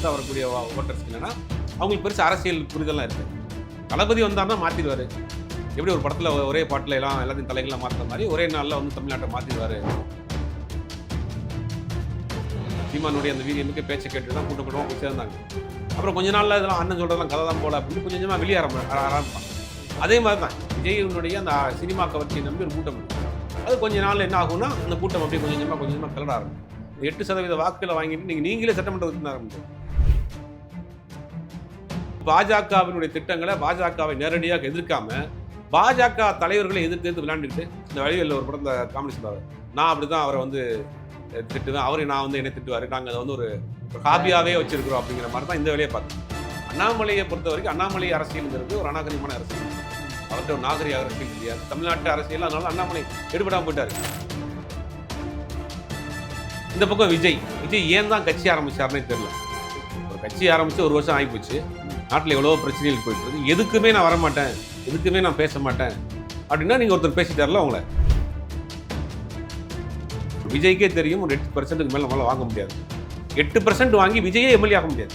புதுசாக வரக்கூடிய ஓட்டர்ஸ் என்னன்னா அவங்களுக்கு பெருசு அரசியல் புரிதலாம் இருக்குது தளபதி வந்தாருன்னா மாற்றிடுவார் எப்படி ஒரு படத்தில் ஒரே பாட்டில் எல்லாம் எல்லாத்தையும் தலைகளாக மாற்றுற மாதிரி ஒரே நாளில் வந்து தமிழ்நாட்டை மாற்றிடுவார் சீமானுடைய அந்த வீரியனுக்கு பேச்சை கேட்டு தான் கூட்டம் கூட்டமாக போய் சேர்ந்தாங்க. அப்புறம் கொஞ்ச நாளில் இதெல்லாம் அண்ணன் சொல்கிறதெல்லாம் கதை தான் போல அப்படின்னு கொஞ்சம் கொஞ்சமாக வெளியே ஆரம்ப ஆரம்பிப்பான் அதே மாதிரி தான் விஜயனுடைய அந்த சினிமா கவர்ச்சியை நம்பி ஒரு கூட்டம் அது கொஞ்ச நாள் என்ன ஆகும்னா அந்த கூட்டம் அப்படியே கொஞ்சம் கொஞ்சமாக கொஞ்சமாக கிளட ஆரம்பிக்கும். எட்டு சதவீத வாக்குகளை வாங்கிட்டு நீங்கள் நீங்களே சட்டமன்றத்துக்கு ஆரம்பிச்சு பாஜகவினுடைய திட்டங்களை பாஜகவை நேரடியாக எதிர்க்காம பாஜக தலைவர்களை எதிர்த்து எதிர்த்து விளையாண்டுட்டு இந்த வழிகளில் ஒரு படம் இந்த காமெடி சொல்றாரு நான் அப்படிதான் அவரை வந்து திட்டுவேன். அவரை நான் வந்து என்ன திட்டுவாரு. நாங்கள் அதை வந்து ஒரு ஹாபியாவே வச்சிருக்கிறோம் அப்படிங்கிற மாதிரி தான் இந்த வேலையை பார்த்தோம் அண்ணாமலையை பொறுத்த வரைக்கும் அண்ணாமலை அரசியலுங்கிறது ஒரு அநாகரிகமான அரசியல். அவர்கிட்ட ஒரு நாகரிக அரசியல் கிடையாது தமிழ்நாட்டு அரசியல் அதனால அண்ணாமலை எடுபடாமல் போயிட்டாரு. இந்த பக்கம் விஜய். விஜய் ஏன் தான் கட்சி ஆரம்பிச்சாருன்னே தெரியல. ஒரு கட்சி ஆரம்பிச்சு ஒரு வருஷம் ஆகிப்போச்சு. நாட்டில் எவ்வளோ பிரச்சனைகள் போயிட்டு இருக்கு. எதுக்குமே நான் வரமாட்டேன். எதுக்குமே நான் பேச மாட்டேன். அப்படின்னா நீங்கள் ஒருத்தர் பேசிட்டார்ல அவங்கள. விஜய்க்கே தெரியும் ஒரு எட்டு பர்சன்ட்டுக்கு மேலே நம்மளால் வாங்க முடியாது. எட்டு பர்சன்ட் வாங்கி விஜயே எம்எல்ஏ ஆக முடியாது.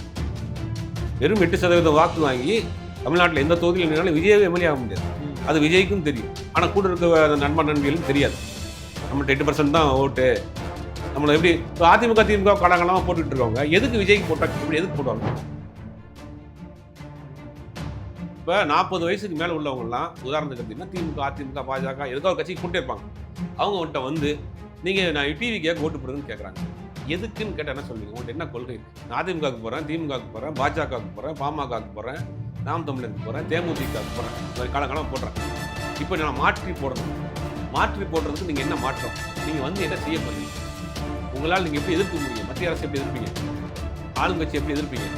வெறும் எட்டு சதவீதம் வாக்கு வாங்கி தமிழ்நாட்டில் எந்த தொகுதியில் நின்னாலும் விஜயே எம்எல்ஏ ஆக முடியாது. அது விஜய்க்கும் தெரியும். ஆனால் கூட இருக்க அந்த நண்பன் நண்பிகளும் தெரியாது. நம்மள்ட்ட எட்டு பர்சன்ட் தான் ஓட்டு. நம்மளை எப்படி அதிமுக திமுக கடங்களாக போட்டுக்கிட்டு இருக்கவங்க எதுக்கு விஜய்க்கு போட்டாங்க எப்படி எதுக்கு போடுவாங்க? இப்போ நாற்பது வயசுக்கு மேலே உள்ளவங்கலாம் உதாரணத்துக்கு பார்த்தீங்கன்னா திமுக அதிமுக பாஜக ஏதோ ஒரு கட்சிக்கு கொண்டே இருப்பாங்க. அவங்க உன்ட்ட வந்து நீங்கள் நான் டிவிக்கு ஓட்டு போடுங்கன்னு கேட்குறாங்க எதுக்குன்னு கேட்டால் என்ன சொல்லுவீங்க உங்கள்கிட்ட என்ன கொள்கை நான் அதிமுகவுக்கு போகிறேன் திமுகவுக்கு போகிறேன் பாஜகவுக்கு போகிறேன் பாமகவுக்கு போகிறேன் நாம் தமிழருக்கு போகிறேன் தேமுதிகவுக்கு போகிறேன் இந்த மாதிரி காலங்காலம் போடுறேன். இப்போ நான் மாற்றி போடணும். மாற்றி போடுறதுக்கு நீங்கள் என்ன மாற்றம்? நீங்கள் வந்து என்ன செய்ய போகிறீங்க உங்களால் நீங்கள் எப்படி எதிர்க்க முடியும்? மத்திய அரசு எப்படி எதிர்ப்பீங்க? ஆளுங்கட்சி எப்படி எதிர்ப்பீங்க?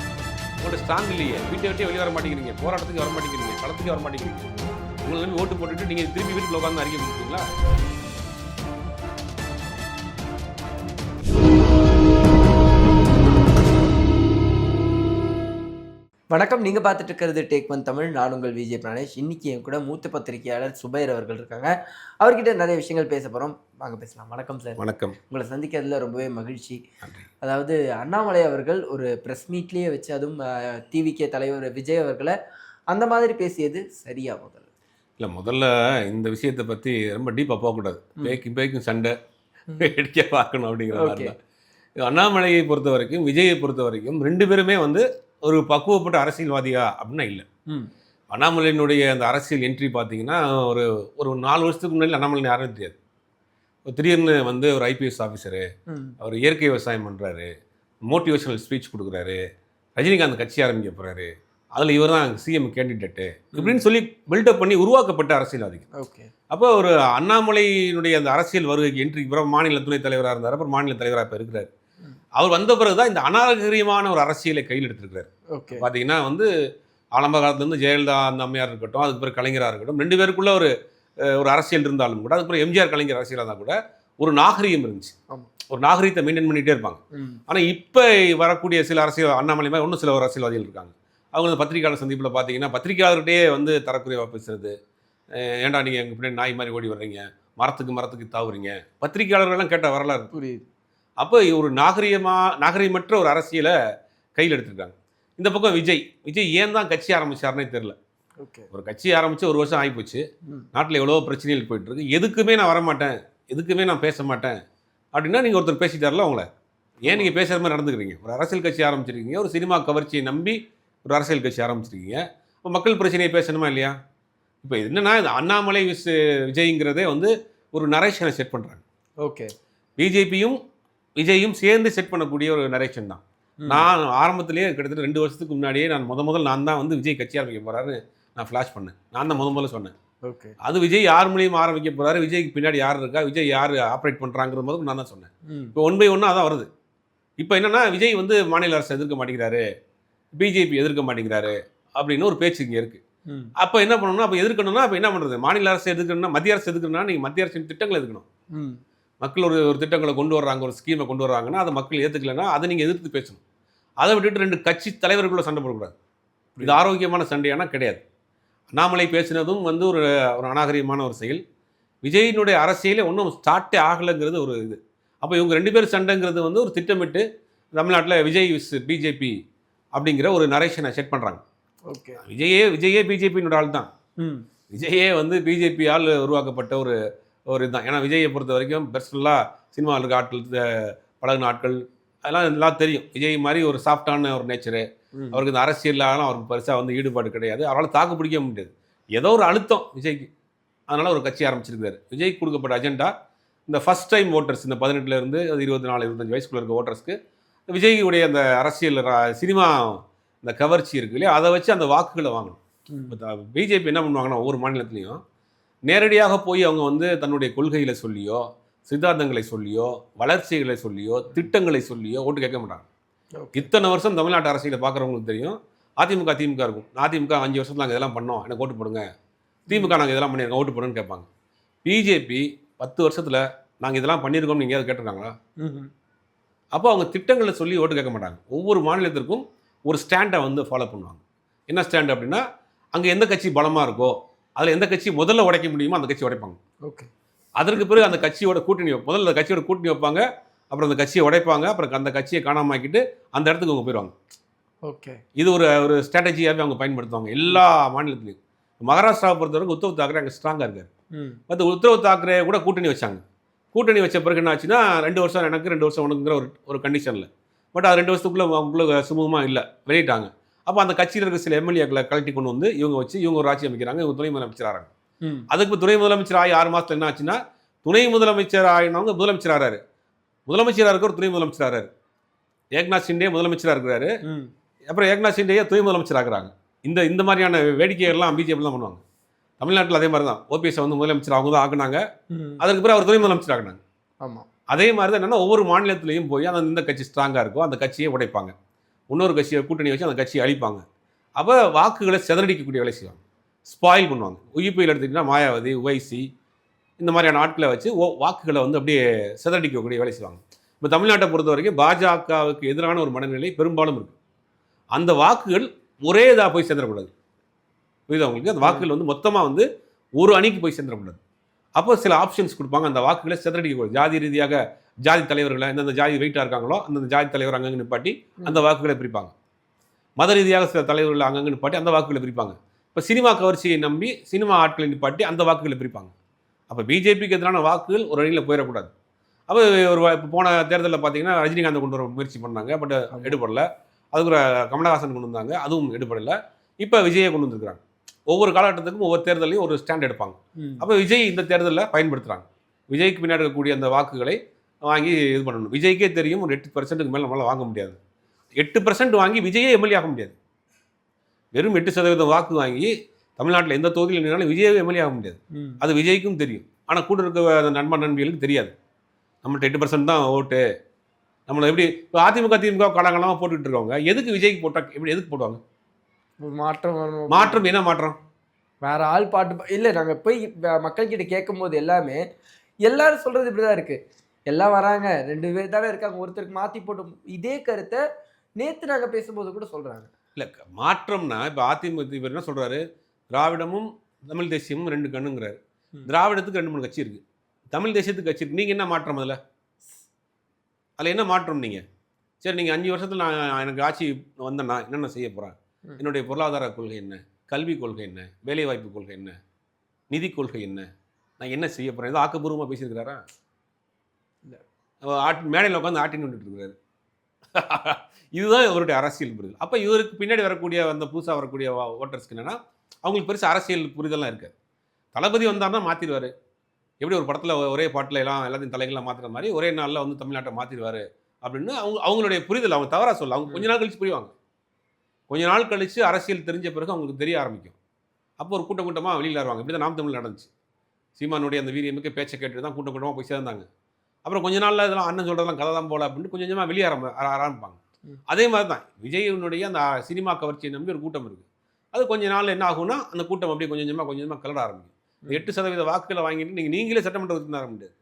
உங்கள்ட்ட ஸ்ட்ராங் இல்லையே. வீட்டை விட்டே வெளியே வர மாட்டேங்கிறீங்க. போராட்டத்துக்கு வர மாட்டேங்கிறீங்க. களத்துக்கு வர மாட்டேங்கிறீங்க. உங்களை நம்பி ஓட்டு போட்டுட்டு நீங்கள் திரும்பி வீட்டில் உட்காந்து அறிக்கை கொடுப்பீங்களா? வணக்கம். நீங்கள் பார்த்துட்டு இருக்கிறது டேக் ஒன் தமிழ் நான் உங்கள் விஜய் பிராணேஷ். இன்னைக்கு என் கூட மூத்த பத்திரிகையாளர் சுபைர் அவர்கள் இருக்காங்க. அவர்கிட்ட நிறைய விஷயங்கள் பேச போகிறோம் வாங்க பேசலாம். வணக்கம் சார். வணக்கம். உங்களை சந்திக்கிறதுல ரொம்பவே மகிழ்ச்சி. அதாவது அண்ணாமலை அவர்கள் ஒரு ப்ரெஸ் மீட்லேயே வச்சு அதுவும் டிவிகே தலைவர் விஜய் அவர்களை அந்த மாதிரி பேசியது சரியா முதல்ல? இல்லை முதல்ல இந்த விஷயத்தை பற்றி ரொம்ப டீப்பாக போகக்கூடாது. ம். பேக்கு பேக்கும் சண்டை. அடிக்க பார்க்கணும் அப்படிங்கிற மாதிரி அண்ணாமலையை பொறுத்த வரைக்கும் விஜயை பொறுத்த வரைக்கும் ரெண்டு பேருமே வந்து ஒரு பக்குவப்பட்ட அரசியல்வாதியா அப்படின்னா இல்லை. ம். அண்ணாமலையினுடைய அந்த அரசியல் என்ட்ரி பார்த்தீங்கன்னா ஒரு ஒரு நாலு வருஷத்துக்கு முன்னாடி அண்ணாமலை யாரும் தெரியாது. ஒரு திடீர்னு வந்து ஒரு ஐபிஎஸ் ஆஃபீஸரு அவர் இயற்கை விவசாயம் பண்ணுறாரு மோட்டிவேஷனல் ஸ்பீச் கொடுக்குறாரு ரஜினிகாந்த் கட்சி ஆரம்பிக்க போகிறாரு அதில் இவர் தான் சிஎம் கேண்டிடேட்டு இப்படின்னு சொல்லி பில்டப் பண்ணி உருவாக்கப்பட்ட அரசியல்வாதிகள். ஓகே. அப்போ ஒரு அண்ணாமலையினுடைய அந்த அரசியல் வருகைக்கு என்ட்ரிக்கு பிறகு மாநில துணைத் தலைவராக இருந்தார் அப்புறம் மாநில தலைவராக இப்போ இருக்கிறார். அவர் வந்த பிறகு தான் இந்த அநாகரிகமான ஒரு அரசியலை கையில் எடுத்திருக்கிறார். பார்த்தீங்கன்னா வந்து ஆரம்ப காலத்துலேருந்து ஜெயலலிதா அந்த அம்மையார் இருக்கட்டும் அதுக்கு பிறகு கலைஞராக இருக்கட்டும் ரெண்டு பேருக்குள்ள ஒரு ஒரு அரசியல் இருந்தாலும் கூட அதுக்கு பிறகு எம்ஜிஆர் கலைஞர் அரசியலாக இருந்தால் கூட ஒரு நாகரிகம் இருந்துச்சு. ஒரு நாகரிகத்தை மெயின்டைன் பண்ணிகிட்டே இருப்பாங்க. ஆனால் இப்போ வரக்கூடிய சில அரசியல் அண்ணாமலை மாதிரி இன்னும் சில ஒரு அரசியல்வாதிகள் இருக்காங்க. அவங்க அந்த பத்திரிகையாளர் சந்திப்பில் பார்த்தீங்கன்னா பத்திரிகையாளர்கிட்டயே வந்து தரக்குறைவாக பேசுறது. ஏன்டா நீங்கள் எங்கள் பின்னாடி நாய் மாதிரி ஓடி வர்றீங்க? மரத்துக்கு மரத்துக்கு தாவுறீங்க? பத்திரிகையாளர்கள்லாம் கேட்ட வரலாறு. புரியுது. அப்போ ஒரு நாகரிகமா நாகரிகமற்ற ஒரு அரசியலை கையில் எடுத்திருக்காங்க. இந்த பக்கம் விஜய். விஜய் ஏன் தான் கட்சி ஆரம்பிச்சாருன்னே தெரில ஓகே. ஒரு கட்சி ஆரம்பித்து ஒரு வருஷம் ஆகிப்போச்சு. நாட்டில் எவ்வளோ பிரச்சனைகள் போயிட்டு இருக்கு எதுக்குமே நான் வரமாட்டேன். எதுக்குமே நான் பேச மாட்டேன். அப்படின்னா நீங்கள் ஒருத்தர் பேசிட்டார்ல அவங்கள ஏன் நீங்கள் பேசுகிற மாதிரி நடந்துக்கிறீங்க? ஒரு அரசியல் கட்சி ஆரம்பிச்சிருக்கீங்க. ஒரு சினிமா கவர்ச்சியை நம்பி ஒரு அரசியல் கட்சி ஆரம்பிச்சிருக்கீங்க. இப்போ மக்கள் பிரச்சனையை பேசணுமா இல்லையா? இப்போ என்னன்னா இந்த அண்ணாமலை விஸ் விஜய்ங்கிறதே வந்து ஒரு நரேஷனை செட் பண்ணுறாங்க ஓகே. பிஜேபியும் விஜயும் சேர்ந்து செட் பண்ணக்கூடிய ஒரு நரேஷன் தான். நான் ஆரம்பத்திலேயே கிட்டத்தட்ட ரெண்டு வருஷத்துக்கு முன்னாடியே நான் முத முதல் நான் தான் வந்து விஜய் கட்சி ஆரம்பிக்க போறாரு நான் ஃப்ளாஷ் பண்ணேன். நான் தான் முத முதல்ல சொன்னேன். ஓகே. அது விஜய் யார் மூலியமா ஆரம்பிக்க போறாரு விஜய்க்கு பின்னாடி யார் இருக்கா விஜய் யார் ஆப்ரேட் பண்றாங்கிற போது நான் தான் சொன்னேன். இப்போ ஒன் பை ஒன்னாக தான் வருது. இப்போ என்னன்னா விஜய் வந்து மாநில அரசு எதிர்க்க மாட்டேங்கிறாரு பிஜேபி எதிர்க்க மாட்டேங்கிறாரு அப்படின்னு ஒரு பேச்சு இங்கே இருக்கு. ம். அப்போ என்ன பண்ணணும்னா அப்போ எதிர்க்கணும்னா அப்போ என்ன பண்ணுறது மாநில அரசு எதிர்க்கணும்னா மத்திய அரசு எதிர்க்கணும்னா நீங்கள் மத்திய அரசின் திட்டங்களை எதுக்கணும் ம். மக்கள் ஒரு ஒரு திட்டங்களை கொண்டு வர்றாங்க ஒரு ஸ்கீமை கொண்டு வர்றாங்கன்னா அதை மக்கள் ஏற்றுக்கலைன்னா அதை நீங்கள் எதிர்த்து பேசணும். அதை விட்டுட்டு ரெண்டு கட்சி தலைவர்களுக்குள்ள சண்டை போடக்கூடாது. இது ஆரோக்கியமான சண்டையானா கிடையாது. அண்ணாமலை பேசினதும் வந்து ஒரு ஒரு அநாகரிகமான ஒரு செயல். விஜயினுடைய அரசியலே ஒன்றும் ஸ்டார்ட்டே ஆகலைங்கிறது ஒரு இது. அப்போ இவங்க ரெண்டு பேரும் சண்டைங்கிறது வந்து ஒரு திட்டமிட்டு தமிழ்நாட்டில் விஜய் விஸ் பிஜேபி அப்படிங்கிற ஒரு நரேஷனை செட் பண்ணுறாங்க ஓகே. விஜயே விஜயே பிஜேபியினோட ஆள் தான் ம். விஜயே வந்து பிஜேபியால் உருவாக்கப்பட்ட ஒரு ஒரு இதுதான். ஏன்னா விஜயை பொறுத்த வரைக்கும் பெர்சனலாக சினிமாவில் இருக்க ஆட்கள் பழகுன ஆட்கள் அதெல்லாம் எல்லாம் தெரியும். விஜய் மாதிரி ஒரு சாஃப்டான ஒரு நேச்சரு. அவருக்கு இந்த அரசியல்லாம் அவருக்கு பெருசாக வந்து ஈடுபாடு கிடையாது. அவரால் தாக்கு பிடிக்க முடியாது. ஏதோ ஒரு அழுத்தம் விஜய்க்கு. அதனால் ஒரு கட்சி ஆரம்பிச்சிருக்காரு. விஜய்க்கு கொடுக்கப்பட்ட அஜெண்டா இந்த ஃபர்ஸ்ட் டைம் ஓட்டர்ஸ் இந்த பதினெட்டுல இருந்து அது இருபத்தி நாலு இருபத்தஞ்சு வயசுக்குள்ள இருக்க ஓட்டர்ஸ்க்கு விஜய்க்குடைய அந்த அரசியல் சினிமா இந்த கவர்ச்சி இருக்கு இல்லையா? அதை வச்சு அந்த வாக்குகளை வாங்கணும். ம். பிஜேபி என்ன பண்ணுவாங்கன்னா ஒவ்வொரு மாநிலத்திலையும் நேரடியாக போய் அவங்க வந்து தன்னுடைய கொள்கைகளை சொல்லியோ சித்தாந்தங்களை சொல்லியோ வளர்ச்சிகளை சொல்லியோ திட்டங்களை சொல்லியோ ஓட்டு கேட்க மாட்டாங்க. இத்தனை வருஷம் தமிழ்நாட்டு அரசியலை பார்க்குறவங்களுக்கு தெரியும். அதிமுக திமுக இருக்கும். அதிமுக அஞ்சு வருஷத்துல நாங்கள் இதெல்லாம் பண்ணோம். எனக்கு ஓட்டு போடுங்க. திமுக நாங்கள் இதெல்லாம் பண்ணியிருக்கோம் ஓட்டு போடுன்னு கேட்பாங்க. பிஜேபி பத்து வருஷத்தில் நாங்கள் இதெல்லாம் பண்ணியிருக்கோம் நீங்கள் எங்கேயாவது கேட்டிருக்காங்களா. அப்போ அவங்க திட்டங்களை சொல்லி ஓட்டு கேட்க மாட்டாங்க. ஒவ்வொரு மாநிலத்திற்கும் ஒரு ஸ்டாண்டை வந்து ஃபாலோ பண்ணுவாங்க. என்ன ஸ்டாண்ட் அப்படின்னா அங்கே எந்த கட்சி பலமாக இருக்கோ அதில் எந்த கட்சி முதல்ல உடைக்க முடியுமோ அந்த கட்சி உடைப்பாங்க. ஓகே. அதற்கு பிறகு அந்த கட்சியோட கூட்டணி முதல்ல அந்த கட்சியோட கூட்டணி வைப்பாங்க அப்புறம் அந்த கட்சியை உடைப்பாங்க அப்புறம் அந்த கட்சியை காணாம ஆக்கிட்டு அந்த இடத்துக்கு அவங்க போயிடுவாங்க. ஓகே. இது ஒரு ஒரு ஸ்ட்ராட்டஜியாகவே அவங்க பயன்படுத்துவாங்க எல்லா மாநிலத்திலையும். மகாராஷ்டிராவை பொறுத்தவரைக்கும் உத்தவ் தாக்கரே அங்கே ஸ்ட்ராங்காக இருக்காரு. மற்ற உத்தவ் தாக்கரே கூட கூட்டணி வச்சாங்க. கூட்டணி வச்ச பிறகு என்ன ஆச்சுன்னா ரெண்டு வருஷம் எனக்கு ரெண்டு வருஷம் உனக்குங்கிற ஒரு ஒரு கண்டிஷனில் பட் அது ரெண்டு வருஷத்துக்குள்ளே அவங்களுக்குள்ள சுமூகமாக இல்லை. வெளியிட்டாங்க. அப்போ அந்த கட்சியில் இருக்க சில எம்எல்ஏக்களை கழட்டி கொண்டு வந்து இவங்க வச்சு இவங்க ஒரு ஆட்சி அமைக்கிறாங்க இவங்க துணை முதலமைச்சர் ஆகிறாங்க ம். அதுக்கு துணை முதலமைச்சர் ஆகி ஆறு மாசத்துல என்ன ஆச்சுன்னா துணை முதலமைச்சர் ஆகினவங்க முதலமைச்சர் ஆறாரு முதலமைச்சராக இருக்க துணை முதலமைச்சர் ஆறாரு ஏக்நாத் ஷிண்டே முதலமைச்சராக இருக்கிறாரு. அப்புறம் ஏக்நாத் ஷிண்டேயே துணை முதலமைச்சர் ஆகுறாங்க இந்த இந்த மாதிரியான வேடிக்கைகள்லாம் பிஜேபி தான் பண்ணுவாங்க. தமிழ்நாட்டில் அதே மாதிரி தான் ஓபிஎஸ் வந்து முதலமைச்சர் அவங்க தான் ஆக்குனாங்க. அதுக்கு பிறகு அவர் துணை முதலமைச்சர் ஆக்குனாங்க. ஆமாம் அதே மாதிரி தான் என்னன்னா ஒவ்வொரு மாநிலத்திலையும் போய் அந்த இந்த கட்சி ஸ்ட்ராங்காக இருக்கோ அந்த கட்சியை உடைப்பாங்க. இன்னொரு கட்சியை கூட்டணி வச்சு அந்த கட்சியை அழிப்பாங்க. அப்போ வாக்குகளை சிதறடிக்கக்கூடிய வேலை செய்வாங்க. ஸ்பாயில் பண்ணுவாங்க. உயிர்ப்பில் எடுத்துக்கிட்டிங்கன்னா மாயாவதி உவைசி இந்த மாதிரியான ஆட்களை வச்சு ஓ வாக்குகளை வந்து அப்படியே சிதறடிக்கக்கூடிய வேலை செய்வாங்க. இப்போ தமிழ்நாட்டை பொறுத்த வரைக்கும் பாஜகவுக்கு எதிரான ஒரு மனநிலை பெரும்பாலும் இருக்குது அந்த வாக்குகள் ஒரே இதாக போய் சேர்ந்துடக்கூடாது புரியுதா உங்களுக்கு? அந்த வாக்குகள் வந்து மொத்தமாக வந்து ஒரு அணிக்கு போய் சேர்ந்துடக்கூடாது அப்போ சில ஆப்ஷன்ஸ் கொடுப்பாங்க. அந்த வாக்குகளை சிதறடிக்கக்கூடாது. ஜாதி ரீதியாக ஜாதி தலைவர்களை எந்தெந்த ஜாதி வெயிட்டாக இருக்காங்களோ அந்தந்த ஜாதி தலைவர் அங்கங்கே நிப்பாட்டி அந்த வாக்குகளை பிரிப்பாங்க. மத ரீதியாக சில தலைவர்கள் அங்கங்கே நிப்பாட்டி அந்த வாக்குகளை பிரிப்பாங்க. இப்போ சினிமா கவர்ச்சியை நம்பி சினிமா ஆட்களை நிப்பாட்டி அந்த வாக்குகளை பிரிப்பாங்க. அப்போ பிஜேபிக்கு எதிரான வாக்குகள் ஒரு அணியில் போயிடக்கூடாது. அப்போ ஒரு இப்போ போன தேர்தலில் பார்த்தீங்கன்னா ரஜினிகாந்தை கொண்டு வர முயற்சி பண்ணாங்க பட் எடுபடல. அதுக்கு கமலஹாசன் கொண்டு வந்தாங்க அதுவும் எடுபடல. இப்போ விஜயை கொண்டு வந்திருக்கிறாங்க. ஒவ்வொரு காலகட்டத்துக்கும் ஒவ்வொரு தேர்தலையும் ஒரு ஸ்டாண்ட் எடுப்பாங்க. அப்போ விஜய் இந்த தேர்தலில் பயன்படுத்துகிறாங்க விஜய்க்கு பின்னாடி இருக்கக்கூடிய அந்த வாக்குகளை வாங்கி இது பண்ணணும். விஜய்க்கே தெரியும் ஒரு எட்டு பர்சன்ட்டுக்கு மேலே நம்மளால் வாங்க முடியாது. எட்டு பர்சன்ட் வாங்கி விஜயே எம்எல்ஏ ஆக முடியாது. வெறும் எட்டு சதவீதம் வாக்கு வாங்கி தமிழ்நாட்டில் எந்த தொகுதியில் நின்னாலும் விஜயே எம்எல்ஏ ஆக முடியாது. அது விஜய்க்கும் தெரியும். ஆனால் கூட இருக்க அந்த நண்பன் நண்பிகளுக்கு தெரியாது. நம்மள்ட்ட எட்டு பர்சன்ட் தான் ஓட்டு. நம்மளை எப்படி இப்போ அதிமுக திமுக காலங்காலமாக போட்டுக்கிட்டு இருக்கவங்க எதுக்கு விஜய்க்கு போட்டால் எப்படி எதுக்கு போடுவாங்க? மாற்றம். மாற்றம் என்ன மாற்றம்? வேற ஆள் பாட்டு இல்ல நாங்க போய் மக்கள்கிட்ட கேட்கும்போது எல்லாமே எல்லாரும் சொல்றது இப்படிதான் இருக்கு. எல்லாம் வராங்க. ரெண்டு பேர் தானே இருக்காங்க. ஒருத்தருக்கு மாத்தி போட்டு இதே கருத்தை நேத்து நாங்க பேசும்போது கூட சொல்றாங்க. இல்லை மாற்றம்னா இப்போ அதிமுக இவர் என்ன சொல்றாரு? திராவிடமும் தமிழ் தேசியமும் ரெண்டு கண்ணுங்கிறாரு. திராவிடத்துக்கு ரெண்டு மூணு கட்சி இருக்கு. தமிழ் தேசியத்துக்கு கட்சி இருக்கு. நீங்க என்ன மாற்றம் அதில்? அதில் என்ன மாற்றம் நீங்க? சரி நீங்க அஞ்சு வருஷத்துல நான் எனக்கு ஆட்சி வந்தேன்னா என்னென்ன செய்ய போறேன்? ம். என்னுடைய பொருளாதார கொள்கை என்ன? கல்வி கொள்கை என்ன? வேலைவாய்ப்பு கொள்கை என்ன? நிதி கொள்கை என்ன? நான் என்ன செய்ய போறேன்? ஏதோ ஆக்கப்பூர்வமாக பேசியிருக்கிறாரா? ஆட்டி மேடையில் உட்காந்து ஆட்டின்னு இருக்கிறாரு இதுதான் இவருடைய அரசியல் புரிதல். அப்போ இவருக்கு பின்னாடி வரக்கூடிய அந்த புதுசாக வரக்கூடிய ஓட்டர்ஸ்க்கு என்னென்னா அவங்களுக்கு பெருசு அரசியல் புரிதலாம் இருக்காது. தளபதி வந்தார்னா மாற்றிடுவார் எப்படி ஒரு படத்தில் ஒரே பாட்டில் எல்லாம் எல்லாத்தையும் தலைகளாக மாற்றுற மாதிரி ஒரே நாளில் வந்து தமிழ்நாட்டை மாற்றிடுவார் அப்படின்னு அவங்க அவங்களுடைய புரிதல் அவங்க தவறாக சொல்ல அவங்க கொஞ்ச நாள் கழித்து புரிவாங்க. கொஞ்ச நாள் கழித்து அரசியல் தெரிஞ்ச பிறகு அவங்களுக்கு தெரிய ஆரம்பிக்கும். அப்போ ஒரு கூட்டம் கூட்டமாக வெளியில் வருவாங்க. இப்படி தான் நாம் தமிழ் நடந்துச்சு. சீமானுடைய அந்த வீரியமிக்க பேச்சை கேட்டு தான் கூட்டம் கூட்டமாக போய் சேர்ந்தாங்க. அப்புறம் கொஞ்ச நாள்ல இதெல்லாம் அண்ணன் சொல்கிறதெல்லாம் கதை தான் போல அப்படின்னு கொஞ்சம் கொஞ்சமாக வெளியே ஆரம்ப ஆர- ஆரம்பிப்பாங்க. அதே மாதிரி தான் விஜயனுடைய அந்த சினிமா கவர்ச்சியை நம்பி ஒரு கூட்டம் இருக்குது அது கொஞ்ச நாள் என்ன ஆகும்னா அந்த கூட்டம் அப்படியே கொஞ்சம் கொஞ்சமாக கொஞ்சம் கொஞ்சமாக கலட ஆரம்பிக்கும். எட்டு சதவீத வாக்குகளை வாங்கிட்டு நீங்கள் நீங்களே சட்டமன்ற உறுப்பினர் முடியாது.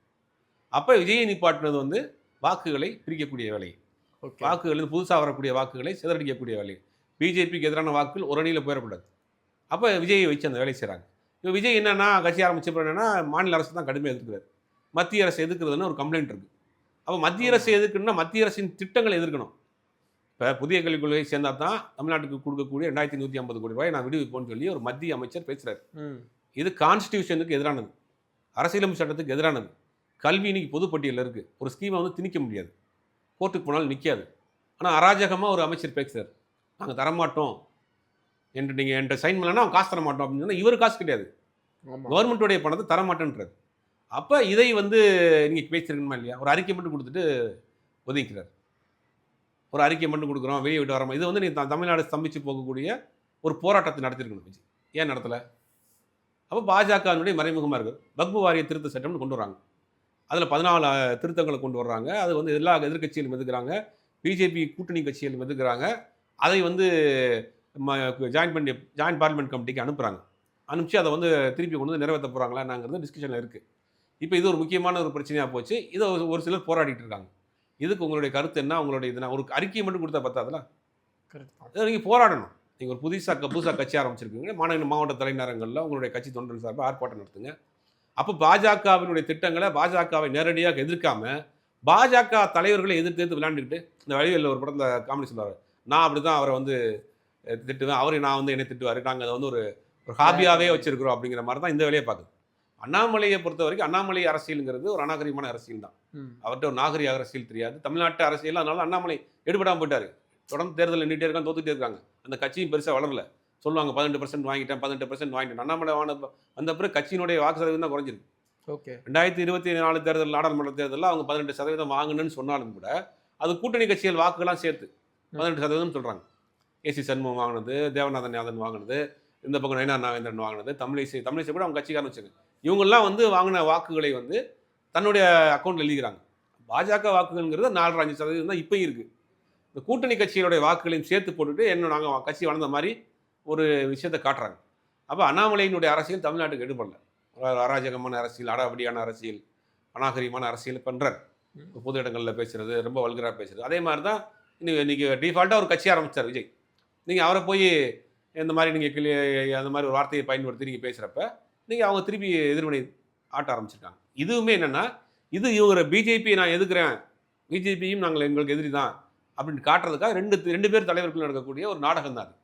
அப்போ விஜயை நிப்பாட்டினது வந்து வாக்குகளை பிரிக்கக்கூடிய வேலை. வாக்குகள் புதுசாக வரக்கூடிய வாக்குகளை சிதறடிக்கக்கூடிய வேலை. பிஜேபிக்கு எதிரான வாக்குகள் ஒரு அணியில் போயிடக்கூடாது. அப்போ விஜயை வச்சு அந்த வேலையை செய்கிறாங்க இப்போ விஜய் என்னன்னா கட்சி ஆரம்பிச்ச பிறகு என்னன்னா மாநில அரசு தான் கடுமையாக எதிர்க்கிறார். மத்திய அரசு எதிர்க்கிறதுன்னு ஒரு கம்ப்ளைண்ட் இருக்குது அப்போ மத்திய அரசு எதிர்க்கணும்னா மத்திய அரசின் திட்டங்களை எதிர்க்கணும். இப்போ புதிய கல்விக் கொள்கை சேர்ந்தா தான் தமிழ்நாட்டுக்கு கொடுக்கக்கூடிய ரெண்டாயிரத்தி நூற்றி ஐம்பது கோடி ரூபாய் நான் விடுவிப்போம்னு சொல்லி ஒரு மத்திய அமைச்சர் பேசுகிறார் இது கான்ஸ்டியூஷனுக்கு எதிரானது. அரசியலமைப்பு சட்டத்துக்கு எதிரானது. கல்வி இன்னைக்கு பொதுப்பட்டியலில் இருக்குது ஒரு ஸ்கீமை வந்து திணிக்க முடியாது. கோர்ட்டுக்கு போனாலும் நிற்காது ஆனால் அராஜகமாக ஒரு அமைச்சர் பேசுகிறார் நாங்கள் தரமாட்டோம். என்று நீங்கள் என்கிட்ட சைன் பண்ணலன்னா அவன் காசு தர மாட்டோம் அப்படின்னு சொன்னா இவர் காசு கிடையாது. கவர்மெண்ட்டுடைய பணத்தை தரமாட்டேன்றார். அப்போ இதை வந்து நீங்கள் பேசியிருக்கணுமா இல்லையா? ஒரு அறிக்கை மட்டும் கொடுத்துட்டு ஒதுக்கிறார் ஒரு அறிக்கை மட்டும் கொடுக்குறோம் வெளியே விட்டு வரோம் இது வந்து நீ த- தமிழ்நாடு ஸ்தம்பிச்சு போகக்கூடிய ஒரு போராட்டத்தை நடத்திருக்கணும் விஜய். ஏன் நடத்தலை? அப்போ பாஜகவினுடைய மறைமுகமாக இருக்குது வக்பு வாரிய திருத்த சட்டம்னு கொண்டு வராங்க. அதில் பதினாலு திருத்தங்களை கொண்டு வர்றாங்க. அது வந்து எல்லா எதிர்க்கட்சிகளும் எதுக்குறாங்க பிஜேபி கூட்டணி கட்சிகளும் எதுக்குறாங்க அதை வந்து ஜாயின் பண்ணி ஜாயின்ட் பார்லிமெண்ட் கமிட்டிக்கு அனுப்புகிறாங்க அனுப்பிச்சு அதை வந்து திருப்பி கொண்டு வந்து நிறைவேற்ற போகிறாங்களாங்கிறது டிஸ்கஷனில் இருக்குது இப்போ இது ஒரு முக்கியமான ஒரு பிரச்சனையாக போச்சு. இதை ஒரு- சிலர் போராடிட்டு இருக்காங்க. இதுக்கு உங்களுடைய கருத்து என்ன? உங்களுடைய இதுனா ஒரு அறிக்கையை மட்டும் கொடுத்தா பத்தாதுல? கரெக்ட் இதை நீங்கள் போராடணும். நீங்கள் ஒரு புதுசாக புதுசாக கட்சி ஆரம்பிச்சிருக்கீங்க. மாநில மாவட்ட தலைநகரங்களில் உங்களுடைய கட்சி தொண்டர்கள் சார்பாக ஆர்ப்பாட்டம் நடத்துங்க. அப்போ பாஜகவினுடைய திட்டங்களை பாஜகவை நேரடியாக எதிர்க்காம பாஜக தலைவர்களை எதிர்த்து எதிர்த்து விளையாண்டுக்கிட்டு இந்த வழிகளில் ஒரு படத்தில் காமெடி சொல்லுவார். நான் அப்படி தான் அவரை வந்து திட்டுவேன். அவரை நான் வந்து என்னை திட்டுவார். நாங்கள் அதை வந்து ஒரு ஒரு ஹாபியாகவே வச்சிருக்கிறோம். அப்படிங்கிற மாதிரி தான் இந்த வேலையை பார்க்குது. அண்ணாமலையை பொறுத்த வரைக்கும் அண்ணாமலை அரசியலுங்கிறது ஒரு அநாகரிகமான அரசியல் தான். அவர்கிட்ட ஒரு நாகரிக அரசியல் தெரியாது. தமிழ்நாட்டு அரசியல் அதனால அண்ணாமலை எடுபடாமல் போயிட்டாரு. தொடர்ந்து தேர்தல் நின்றுட்டே இருக்காங்க தோத்துட்டே இருக்காங்க. அந்த கட்சியும் பெருசாக வளரல. சொல்லுவாங்க பதினெட்டு பர்சன்ட் வாங்கிட்டேன் பதினெட்டு பர்சன்ட் வாங்கிட்டேன். அண்ணாமலை வாங்கின வந்த பிறகு கட்சியினுடைய வாக்கு சதவீதம் தான் குறைஞ்சிருக்கு. ஓகே. ரெண்டாயிரத்தி இருபத்தி நாலு தேர்தல் நாடாளுமன்ற தேர்தலில் அவங்க பதினெட்டு சதவீதம் வாங்கணும்னு சொன்னாலும் கூட அது கூட்டணி கட்சிகள் வாக்குகள்லாம் சேர்த்து பதினெட்டு சதவீதம் சொல்கிறாங்க ஏசி சண்முகம் வாங்கினது தேவநாதன் யாதன் வாங்கினது இந்த பக்கம் நயனார் நாகேந்திரன் வாங்கினது தமிழிசை தமிழிசை கூட அவங்க கட்சிக்காரன் வச்சுங்க இவங்கெல்லாம் வந்து வாங்கின வாக்குகளை வந்து தன்னுடைய அக்கௌண்ட்டில் எழுதிக்கிறாங்க. பாஜக வாக்குகள்ங்கிறது நாலரை அஞ்சு சதவீதம் தான் இப்பயும் இருக்குது இந்த கூட்டணி கட்சிகளுடைய வாக்குகளையும் சேர்த்து போட்டுட்டு என்ன நாங்கள் கட்சி வளர்ந்த மாதிரி ஒரு விஷயத்தை காட்டுறாங்க. அப்போ அண்ணாமலையினுடைய அரசியல் தமிழ்நாட்டுக்கு எடுபடல. அராஜகமான அரசியல் அடாவடியான அரசியல் அநாகரிகமான அரசியல் பண்ணுறார். பொது இடங்களில் பேசுறது ரொம்ப வல்கராக பேசுறது. அதே மாதிரி தான் இன்னைக்கு இன்னைக்கு டிஃபால்ட்டாக ஒரு கட்சி ஆரம்பிச்சார் விஜய். நீங்கள் அவரை போய் இந்த மாதிரி நீங்கள் கிளி அந்த மாதிரி ஒரு வார்த்தையை பயன்படுத்தி நீங்கள் பேசுகிறப்ப நீங்கள் அவங்க திருப்பி எதிர்வினை ஆட்ட ஆரம்பிச்சிருக்காங்க. இதுவுமே என்னென்னா இது இவங்க பிஜேபி நான் எதுக்குறேன்? பிஜேபியும் நாங்கள் எங்களுக்கு எதிரி தான் அப்படின்னு காட்டுறதுக்காக ரெண்டு ரெண்டு பேர் தலைவர்கள் நடக்கக்கூடிய ஒரு நாடகம் தான் அது.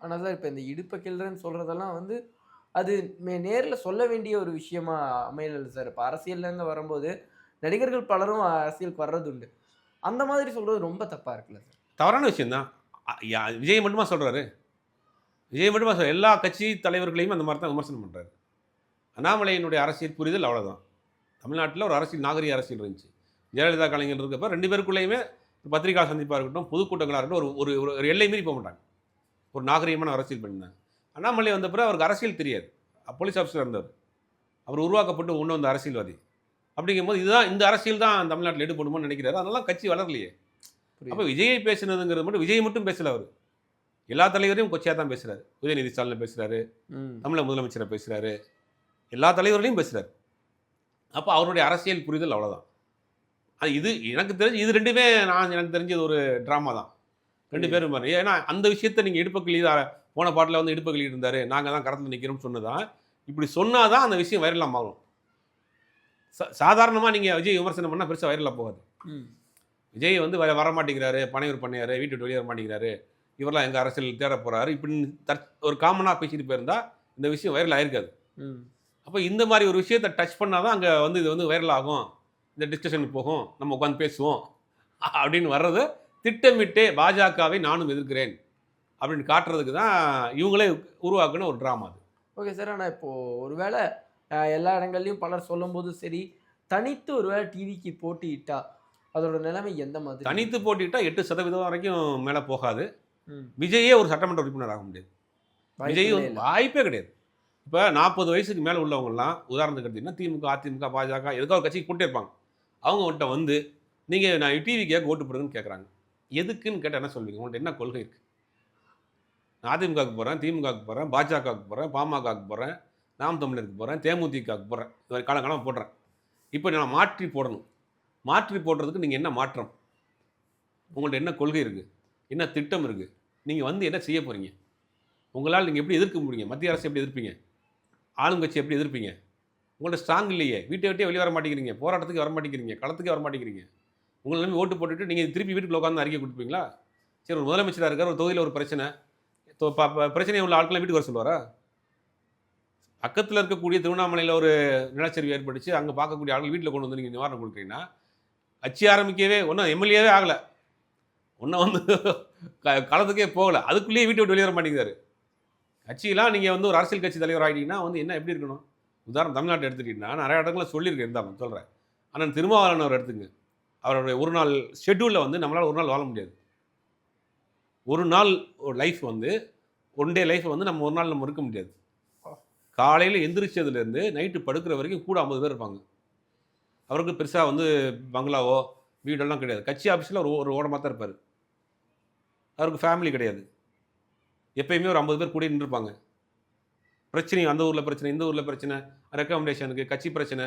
ஆனால் சார் இப்போ இந்த இடுப்பை கிள்றன்னு சொல்கிறதெல்லாம் வந்து அது நேரில் சொல்ல வேண்டிய ஒரு விஷயமா அமையல சார். இப்போ அரசியல்லேருந்து வரும்போது நடிகர்கள் பலரும் அரசியலுக்கு வர்றது உண்டு அந்த மாதிரி சொல்கிறது ரொம்ப தப்பாக இருக்குல்ல சார். தவறான விஷயம்தான். விஜய் மட்டுமா சொல்கிறாரு விஜய் மட்டுமா சொல்ற எல்லா கட்சி தலைவர்களையும் அந்த மாதிரி தான் விமர்சனம் பண்ணுறாரு அண்ணாமலையினுடைய அரசியல் புரிதல் அவ்வளோதான் தமிழ்நாட்டில் ஒரு அரசியல் நாகரிக அரசியல் இருந்துச்சு. ஜெயலலிதா கலைஞர் இருக்கப்ப ரெண்டு பேருக்குள்ளேயுமே பத்திரிகா சந்திப்பாக இருக்கட்டும் பொதுக்கூட்டங்களாக இருக்கட்டும் ஒரு ஒரு ஒரு- எல்லை மீறி போக மாட்டாங்க. ஒரு நாகரிகமான அரசியல் பண்ணியிருந்தாங்க. அண்ணாமலை வந்த பிறகு அவருக்கு அரசியல் தெரியாது. போலீஸ் ஆஃபீஸர் இருந்தவர் அவர் உருவாக்கப்பட்டு ஒன்று வந்த அரசியல்வாதி. அப்படிங்கும்போது இதுதான் இந்த அரசியல் தான் தமிழ்நாட்டில் எடுபடுமோன்னு நினைக்கிறாரு. அதனால கட்சி வளரலையே. அப்போ. விஜயை பேசுனதுங்கிறது மட்டும் விஜய் மட்டும் பேசல அவர். எல்லா தலைவரையும் கொச்சையாக தான் பேசுறாரு. உதயநிதி ஸ்டாலின் பேசுறாரு. ம். தமிழக முதலமைச்சரை பேசுறாரு. எல்லா தலைவர்களையும் பேசுறாரு. அப்போ அவருடைய அரசியல் புரிதல் அவ்வளவுதான். அது இது எனக்கு தெரிஞ்சு இது ரெண்டுமே நான் எனக்கு தெரிஞ்சது ஒரு ட்ராமா தான். ரெண்டு பேரும் மாதிரி ஏன்னா அந்த விஷயத்தை நீங்கள் இடுப்பக்கிளி போன பாட்டில் வந்து இடுப்பக்கிளி இருந்தாரு. நாங்கள் தான் கடத்தில் நிற்கிறோம்னு சொன்னதான் இப்படி சொன்னாதான் அந்த விஷயம் வைரலாக மாறும். சா சாதாரணமாக நீங்கள் விஜய் விமர்சனம் பண்ணால் பெருசாக வைரலாக போகாது. விஜய் வந்து வர வர மாட்டேங்கிறாரு. பனையூர் பண்ணையாரு. வீட்டு விட்டு வெளியே வர மாட்டேங்கிறாரு. இவரெல்லாம் எங்கள் அரசியல் தேட போறாரு. இப்படின்னு தற் ஒரு காமனாக பேசிட்டு போயிருந்தா இந்த விஷயம் வைரல் ஆயிருக்காது. ம். அப்போ இந்த மாதிரி ஒரு விஷயத்தை டச் பண்ணாதான் அங்கே வந்து இது வந்து வைரல் ஆகும். இந்த டிஸ்கஷனுக்கு போகும். நம்ம உட்காந்து பேசுவோம். அப்படின்னு வர்றது திட்டமிட்டே பாஜகவை நானும் எதிர்க்கிறேன். அப்படின்னு காட்டுறதுக்கு தான் இவங்களே உருவாக்குன ஒரு ட்ராமா அது. ஓகே சார் ஆனால் இப்போது ஒருவேளை எல்லா இடங்கள்லையும் பலர் சொல்லும்போது சரி தனித்து ஒருவேளை டிவிக்கு போட்டியிட்டா அதோட நிலைமை எந்த மாதிரி? தனித்து போட்டிட்டா எட்டு சதவீதம் வரைக்கும் மேலே போகாது. விஜயே ஒரு சட்டமன்ற உறுப்பினர் ஆக முடியாது. விஜய் வாய்ப்பே கிடையாது. இப்போ நாற்பது வயசுக்கு மேலே உள்ளவங்கலாம் உதாரணத்துக்கு எடுத்தீங்கன்னா திமுக அதிமுக பாஜக எதுக்காக ஒரு கட்சிக்கு போட்டே இருப்பாங்க. அவங்க கிட்ட வந்து நீங்கள் நான் டிவிக்கு ஓட்டு போடுங்கன்னு கேட்குறாங்க எதுக்குன்னு கேட்டால் என்ன சொல்வீங்க? உங்கள்ட்ட என்ன கொள்கை இருக்குது நான் அதிமுகவுக்கு போகிறேன் திமுகவுக்கு போகிறேன் பாஜகவுக்கு போகிறேன் பாமகவுக்கு போகிறேன் நாம் தமிழருக்கு போகிறேன் தேமுதிகவுக்கு போகிறேன் இது மாதிரி காலங்காலம் போடுறேன். இப்போ நான் மாற்றி போடணும். மாற்றி போடுறதுக்கு நீங்கள் என்ன மாற்றம்? உங்கள்ட்ட என்ன கொள்கை இருக்குது என்ன திட்டம் இருக்குது நீங்கள் வந்து என்ன செய்ய போகிறீங்க உங்களால் நீங்கள் எப்படி எதிர்க்க முடியுங்க? மத்திய அரசு எப்படி எதிர்ப்பீங்க? ஆளுங்கட்சி எப்படி எதிர்ப்பீங்க? உங்கள்ட்ட ஸ்ட்ராங் இல்லையே. வீட்டை விட்டே வெளியே வர மாட்டேங்கிறீங்க. போராட்டத்துக்கு வர மாட்டேங்கிறீங்க. களத்துக்கு வர மாட்டேங்கிறீங்க. உங்களை நம்பி ஓட்டு போட்டுட்டு நீங்கள் திருப்பி வீட்டுக்குள்ள உட்காந்து அறிக்கை கொடுப்பீங்களா? சரி ஒரு முதலமைச்சராக இருக்கார் ஒரு தொகுதியில் ஒரு பிரச்சனை. இப்போ பிரச்சனை உள்ள ஆட்களை வீட்டுக்கு வர சொல்லுவாரா? பக்கத்தில் இருக்கக்கூடிய திருவண்ணாமலையில் ஒரு நிலச்சரிவு ஏற்பட்டுச்சு. அங்கே பார்க்கக்கூடிய ஆட்கள் வீட்டில் கொண்டு வந்து நீங்கள் நிவாரணம் கொடுக்குறீங்கன்னா கட்சி ஆரம்பிக்கவே ஒன்றும் எம்எல்ஏவே ஆகலை. ஒன்றை வந்து க- களத்துக்கே போகலை. அதுக்குள்ளேயே வீட்டை விட்டு வெளியேற மாட்டேங்கிறாரு. கட்சியெலாம் நீங்கள் வந்து ஒரு அரசியல் கட்சி தலைவர் ஆகிட்டீங்கன்னா வந்து என்ன எப்படி இருக்கணும்? உதாரணம் தமிழ்நாட்டை எடுத்துக்கிட்டீங்கன்னா நிறைய இடங்களில் சொல்லியிருக்கேன் இருந்தாலும் சொல்கிறேன் ஆனால் திருமாவளவன் அவர் எடுத்துங்க. அவருடைய ஒரு நாள் ஷெட்யூலில் வந்து நம்மளால் ஒரு நாள் வாழ முடியாது. ஒரு நாள் ஒரு லைஃப் வந்து ஒன் டே லைஃப் வந்து நம்ம ஒரு நாள் நம்ம இருக்க முடியாது. காலையில் எந்திரிச்சதுலேருந்து நைட்டு படுக்கிற வரைக்கும் கூட ஐம்பது பேர் இருப்பாங்க. அவருக்கு பெருசாக வந்து பங்களாவோ வீடெல்லாம் கிடையாது. கட்சி ஆஃபீஸில் ஒரு ஒரு ஓரமாக தான் இருப்பார். அவருக்கு ஃபேமிலி கிடையாது. எப்பயுமே ஒரு ஐம்பது பேர் கூட நின்றுருப்பாங்க பிரச்சனை அந்த ஊரில் பிரச்சனை இந்த ஊரில் பிரச்சனை ரெக்கமெண்டேஷனுக்கு கட்சி பிரச்சனை.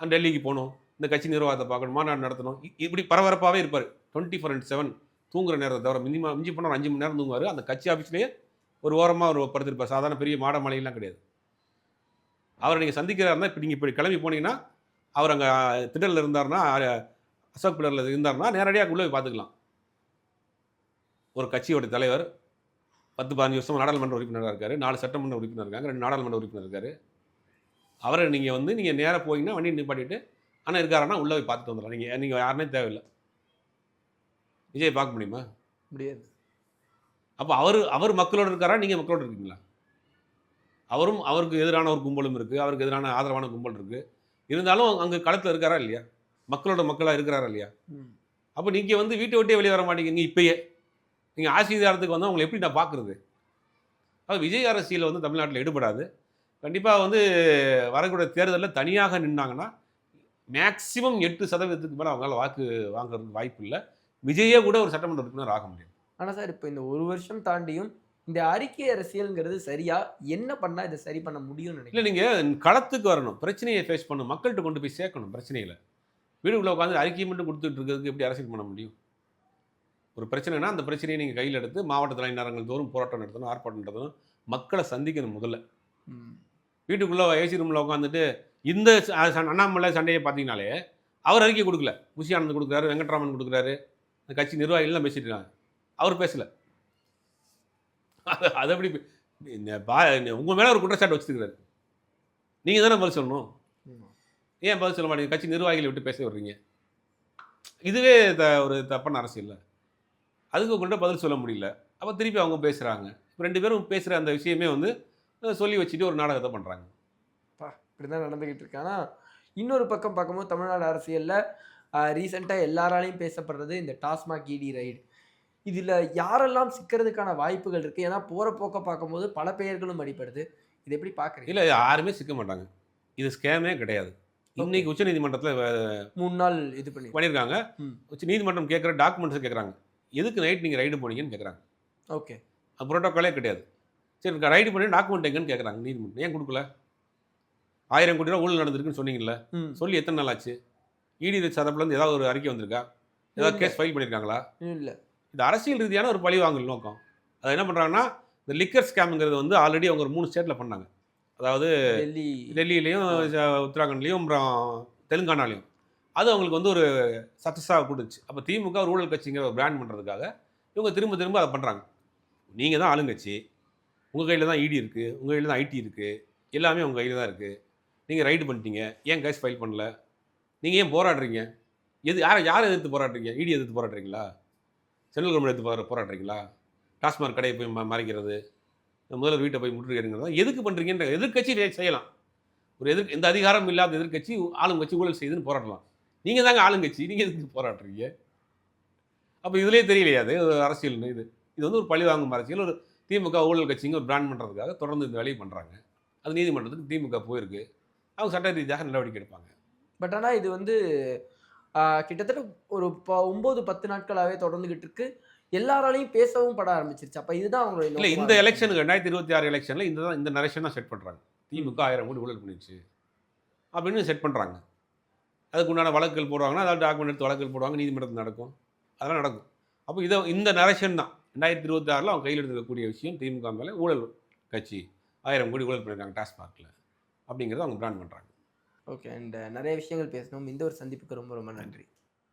டெல்லிக்கு போகணும் இந்த கட்சி நிர்வாகத்தை பார்க்கணும் மாநாடு நடத்தணும். இப்படி பரபரப்பாகவே இருப்பார். டுவெண்ட்டி ஃபோர் இன்ட் செவன் தூங்குற நேரத்தை தவிர மினிமம் மிஞ்சி போனால் ஒரு அஞ்சு மணி நேரம் தூங்குவார். அந்த கட்சி ஆஃபீஸ்லேயே ஒரு ஓரமாக ஒரு படுத்திருப்பார். சாதாரண பெரிய மாட மலையெல்லாம் கிடையாது. அவரை நீங்கள் சந்திக்கிறாருன்னா இப்போ நீங்கள் இப்படி கிளம்பி போனீங்கன்னா அவர் அங்கே திடலில் இருந்தார்னா அசோக் பில்லரில் இருந்தாருன்னா நேரடியாக உள்ளே போய் பார்த்துக்கலாம். ஒரு கட்சியோட தலைவர் பத்து பதினஞ்சு வருஷம் நாடாளுமன்ற உறுப்பினராக இருக்காரு. நாலு சட்டமன்ற உறுப்பினர் இருக்காங்க ரெண்டு நாடாளுமன்ற உறுப்பினர் இருக்காரு. அவரை நீங்கள் வந்து நீங்கள் நேராக போனீங்கன்னா வண்டி நிப்பாட்டிட்டு ஆனால் இருக்காருன்னா உள்ளே போய் பார்த்துட்டு வந்துடலாம். நீங்கள் நீங்கள் யாருனே தேவையில்லை. விஜய் பார்க்க முடியுமா? முடியாது. அப்போ அவர் அவர் மக்களோடு இருக்காரா? நீங்கள் மக்களோடு இருக்கீங்களா? அவரும் அவருக்கு எதிரான ஒரு கும்பலும் இருக்குது அவருக்கு எதிரான ஆதரவான கும்பல் இருக்குது இருந்தாலும் அங்கே களத்தில் இருக்காரா இல்லையா? மக்களோட மக்களாக இருக்கிறாரா இல்லையா. அப்போ நீங்கள் வந்து வீட்டை விட்டே வெளியே வர மாட்டேங்கிறீங்க இப்பயே. நீங்கள் ஆசீர்வாதத்துக்கு வந்தால் உங்களை எப்படி நான் பார்க்குறது? அது விஜய் அரசியல் வந்து தமிழ்நாட்டில் ஈடுபடாது. கண்டிப்பாக வந்து வரக்கூடிய தேர்தலில் தனியாக நின்னாங்கன்னா மேக்சிமம் எட்டு சதவீதத்துக்கு மேலே அவங்களால வாக்கு வாங்குறதுக்கு வாய்ப்பு இல்லை. விஜயே கூட ஒரு சட்டமன்ற உறுப்பினர் ஆக முடியும் ஆனா சார் இப்போ இந்த ஒரு வருஷம் தாண்டியும் இந்த அறிக்கை அரசியல்ங்கிறது சரியா? என்ன பண்ணா இதை சரி பண்ண முடியும்னு இல்லை நினைக்கிறேன் நீங்கள் களத்துக்கு வரணும். பிரச்சனையை ஃபேஸ் பண்ணணும். மக்கள்கிட்ட கொண்டு போய் சேர்க்கணும் பிரச்சனைகளை வீடுக்குள்ளே உட்காந்து அறிக்கை மட்டும் கொடுத்துட்டு இருக்கிறதுக்கு எப்படி அரசியல் பண்ண முடியும்? ஒரு பிரச்சனைனா அந்த பிரச்சனையை நீங்கள் கையில் எடுத்து மாவட்ட தலைநகரங்கள் தோறும் போராட்டம் நடத்தணும் ஆர்ப்பாட்டம் நடத்தணும் மக்களை சந்திக்கணும் முதல்ல. வீட்டுக்குள்ளே ஏசி ரூமில் உட்காந்துட்டு இந்த அண்ணாமலை சண்டையை பார்த்தீங்கனாலே அவர் அறிக்கை கொடுக்கல. குஷி ஆனந்த் கொடுக்குறாரு வெங்கட்ராமன் கொடுக்குறாரு இந்த கட்சி நிர்வாகிகள்லாம் பேசிட்டு இருக்காங்க. அவர் பேசல. அது அது எப்படி உங்கள் மேலே ஒரு குற்றச்சாட்டு வச்சுருக்கிறாரு நீங்கள் தானே பதில் சொல்லணும். ஏன் பதில் சொல்ல மாட்டீங்க கட்சி நிர்வாகிகளை விட்டு பேச வர்றீங்க இதுவே த ஒரு தப்பான அரசியல். அதுக்கு உங்கள்கிட்ட பதில் சொல்ல முடியல. அப்போ திருப்பி அவங்க பேசுகிறாங்க ரெண்டு பேரும் பேசுகிற அந்த விஷயமே வந்து சொல்லி வச்சுட்டு ஒரு நாடகத்தை பண்ணுறாங்க பா இப்படிதான் நடந்துகிட்டு இருக்கு. ஆனா இன்னொரு பக்கம் பார்க்கும்போது தமிழ்நாடு அரசியல்ல ரீசெண்டாக எல்லாராலையும் பேசப்படுறது இந்த டாஸ்மாக் இடி ரைடு. இதுல யாரெல்லாம் சிக்கிறதுக்கான வாய்ப்புகள் இருக்கு? ஏன்னா போற போக்க பார்க்கும்போது பல பெயர்களும் அடிப்படுது இது எப்படி பாக்குறீங்க? இல்லை யாருமே சிக்க மாட்டாங்க. இது ஸ்கேமே கிடையாது. இன்னைக்கு உச்சநீதிமன்றத்தில் மூணு நாள் இது பண்ணி பண்ணியிருக்காங்க. உச்ச நீதிமன்றம் கேட்குற டாக்குமெண்ட்ஸ் கேட்குறாங்க எதுக்கு நைட் நீங்கள் ரைடு போனீங்கன்னு கேட்குறாங்க ஓகே. அது புரோட்டோக்காலே கிடையாது. சரி ரைடு பண்ணி டாக்குமெண்ட் எங்கன்னு கேட்குறாங்க நீதிமன்றம். ஏன் கொடுக்கல? ஆயிரம் கோடி ரூபா ஊழல் நடந்திருக்குன்னு சொன்னீங்கல்ல. சொல்லி எத்தனை நாள் ஆச்சு? இடி தரப்புலேருந்து ஏதாவது ஒரு அறிக்கை வந்திருக்கா? ஏதாவது. கேஸ் ஃபைல் பண்ணியிருக்காங்களா இல்ல. இது அரசியல் ரீதியான ஒரு பழி வாங்கல் நோக்கம். அதை என்ன பண்ணுறாங்கன்னா இந்த லிக்கர் ஸ்கேம்ங்கிறது வந்து ஆல்ரெடி அவங்க ஒரு மூணு ஸ்டேட்டில் பண்ணாங்க. அதாவது டெல்லி. டெல்லியிலையும் உத்தராகண்ட்லேயும் அப்புறம் தெலுங்கானாலையும். அது அவங்களுக்கு வந்து ஒரு சக்ஸஸாக கொடுத்துச்சு. அப்போ திமுக ஒரு ஊழல் கட்சிங்கிற ஒரு பிராண்ட் பண்ணுறதுக்காக இவங்க திரும்ப திரும்ப அதை பண்ணுறாங்க நீங்கள் தான் ஆளுங்கட்சி. உங்கள் கையில் தான் இடி இருக்குது உங்கள் கையில் தான் ஐடி இருக்குது எல்லாமே உங்கள் கையில் தான் இருக்குது நீங்கள் ரைடு பண்ணிட்டீங்க. ஏன் கேஸ் ஃபைல் பண்ணல? நீங்கள் ஏன் போராடுறீங்க? எது யாரை யாரை எதிர்த்து போராடுறீங்க? இடி எதிர்த்து போராடுறீங்களா? சென்ட்ரல் கவர்மெண்ட் எதிர்த்து போரா- போராடுறீங்களா? டாஸ்மாக் கடையை போய் மறைக்கிறது. முதல்வர் வீட்டை போய் முற்றுகையிடுங்கிறது? எதுக்கு பண்ணுறீங்கன்ற எதிர்க்கட்சி செய்யலாம். ஒரு எதிர் எந்த அதிகாரம் இல்லாத எதிர்க்கட்சி ஆளுங்கட்சி ஊழல் செய்யுதுன்னு போராடலாம். நீங்கள் தாங்க ஆளுங்கட்சி நீங்கள் எதுக்கு போராடுறீங்க? அப்போ இதுலேயே தெரியலையா அது ஒரு அரசியல்னு இது. இது வந்து ஒரு பழிவாங்கும் அரசியல். ஒரு திமுக ஊழல் கட்சிங்க ஒரு பிராண்ட் பண்ணுறதுக்காக தொடர்ந்து இந்த வேலையை பண்ணுறாங்க அது நீதிமன்றத்துக்கு திமுக போயிருக்கு. அவங்க சட்ட ரீதியாக நடவடிக்கை எடுப்பாங்க. பட் ஆனால் இது வந்து கிட்டத்தட்ட ஒரு ப- ஒன்பது பத்து நாட்களாகவே தொடர்ந்துக்கிட்டு இருக்குது எல்லாராலையும் பேசவும் பட ஆரம்பிச்சிருச்சு. அப்ப இதுதான் அவங்களுடைய இல்லை இந்த. எலெக்ஷனுக்கு ரெண்டாயிரத்தி இருபத்தி ஆறு எலெக்ஷனில் இந்த தான் இந்த நரேஷன் தான் செட் பண்ணுறாங்க திமுக ஆயிரம் கோடி ஊழல் பண்ணிடுச்சு. அப்படின்னு செட் பண்ணுறாங்க அதுக்கு உண்டான வழக்குகள் போடுவாங்கன்னா அதாவது டாக்குமெண்ட் எடுத்து வழக்குகள் போடுவாங்க நீதிமன்றத்தில் நடக்கும். அதெல்லாம் நடக்கும். அப்போ இதை இந்த நரேஷன் தான். ரெண்டாயிரத்தி இருபத்தி ஆறில் அவங்க கையில் எடுத்துக்கக்கூடிய விஷயம் திமுக மேலே ஊழல் கட்சி ஆயிரம் கோடி ஊழல் பண்ணியிருக்காங்க டாஸ்மார்க்கில் அப்படிங்கிறத அவங்க பிராண்ட் பண்ணுறாங்க ஓகே அண்ட் நிறைய விஷயங்கள் பேசணும் இந்த ஒரு சந்திப்புக்கு ரொம்ப ரொம்ப நன்றி.